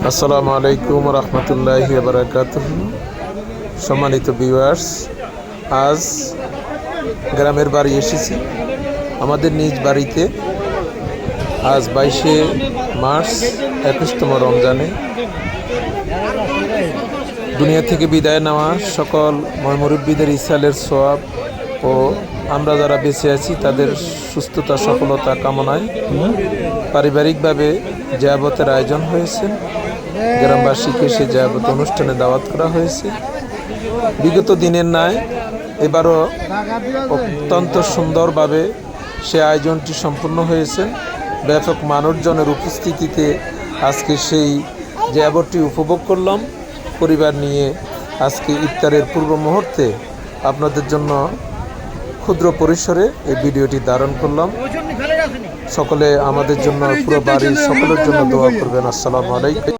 আসসালামু আলাইকুম রহমতুল্লাহ বারাকাত সম্মানিত ভিউয়ার্স, আজ গ্রামের বাড়ি এসেছি। আমাদের নিজ বাড়িতে আজ বাইশে মার্চ, একুশতম রমজানে দুনিয়া থেকে বিদায় নেওয়া সকল ময়মুরব্বীদের ইসালের সোয়াব ও আমরা যারা বেঁচে আছি, তাদের সুস্থতা, সফলতা কামনায় পারিবারিকভাবে জায়াবতের আয়োজন হয়েছে। গ্রামবাসীকে সে জায়াবত অনুষ্ঠানে দাওয়াত করা হয়েছে। বিগত দিনের ন্যায় এবারও অত্যন্ত সুন্দরভাবে সে আয়োজনটি সম্পূর্ণ হয়েছে। ব্যাপক মানুষজনের উপস্থিতিতে আজকে সেই জায়াবতটি উপভোগ করলাম। পরিবার নিয়ে আজকে ইফতারের পূর্ব মুহূর্তে আপনাদের জন্য ক্ষুদ্র পরিসরে এই ভিডিওটি ধারণ করলাম। সকলে আমাদের জন্য পুরো বাড়ির সকলের জন্য দোয়া করবেন। আসসালামু আলাইকুম।